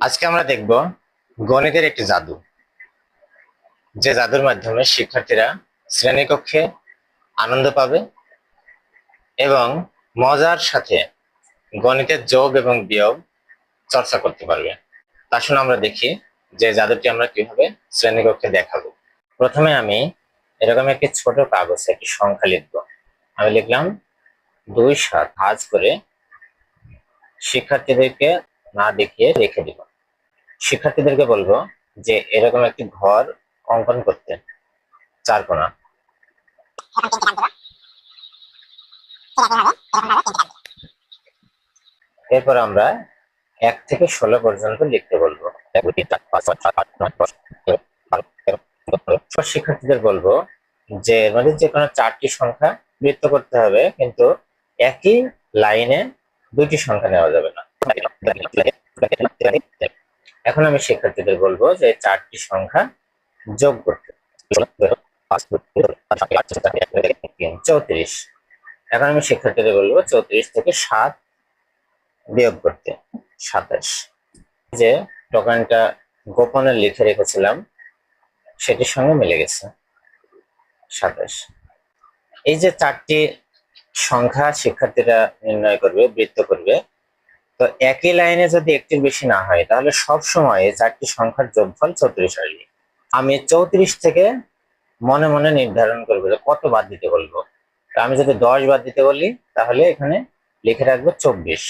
আজকে আমরা দেখব গণিতের একটি জাদু। যে জাদুর মাধ্যমে শিক্ষার্থীরা শ্রেণীকক্ষে আনন্দ পাবে এবং মজার সাথে গণিতের যোগ এবং বিয়োগ চর্চা করতে পারবে। তা শুনে আমরা দেখি যে জাদুটি আমরা কীভাবে শ্রেণীকক্ষে দেখাবো। প্রথমে আমি এরকম একটি ছোট কাগজে, একটি সংখ্যা লিখব। আমি লিখলাম দুই সাত। ভাজ করে শিক্ষার্থীদেরকে না দেখিয়ে রেখে দিব শিক্ষার্থীদেরকে বলব যে, এরকম একটি ঘর অঙ্কন করতে। চার কোণা এরপর আমরা এক থেকে ষোলো পর্যন্ত লিখতে বলব। শিক্ষার্থীদের বলব যে এর যে কোনো চারটি সংখ্যা বৃত্ত করতে হবে, কিন্তু একই লাইনে দুইটি সংখ্যা নেওয়া যাবে না। এখন আমি শিক্ষার্থীদের বলব যে চারটি সংখ্যা যোগ করতে। চৌত্রিশ। এখন আমি শিক্ষার্থীদের বলব চৌত্রিশ থেকে সাত বিয়োগ করতে, সাতাশ। যে টোকানটা গোপনে লিখে রেখেছিলাম, সেটির সঙ্গে মিলে গেছে, সাতাশ। এই যে চারটি সংখ্যা শিক্ষার্থীরা নির্ণয় করবে, বৃত্ত করবে তো একই লাইনে যদি একটির বেশি না হয়, তাহলে সব সময় এই চারটি সংখ্যার যোগফল চৌত্রিশ আসবে আমি চৌত্রিশ থেকে মনে মনে নির্ধারণ করব যে কত বাদ দিতে বলব। তো আমি যদি দশ বাদ দিতে বলি, তাহলে এখানে লিখে রাখব চব্বিশ।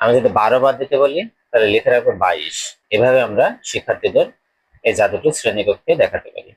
আমি যদি বারো বাদ দিতে বলি, তাহলে লিখে রাখব বাইশ। এভাবে আমরা শিক্ষার্থীদের এই জাদুটি শ্রেণীকক্ষে দেখাতে পারি।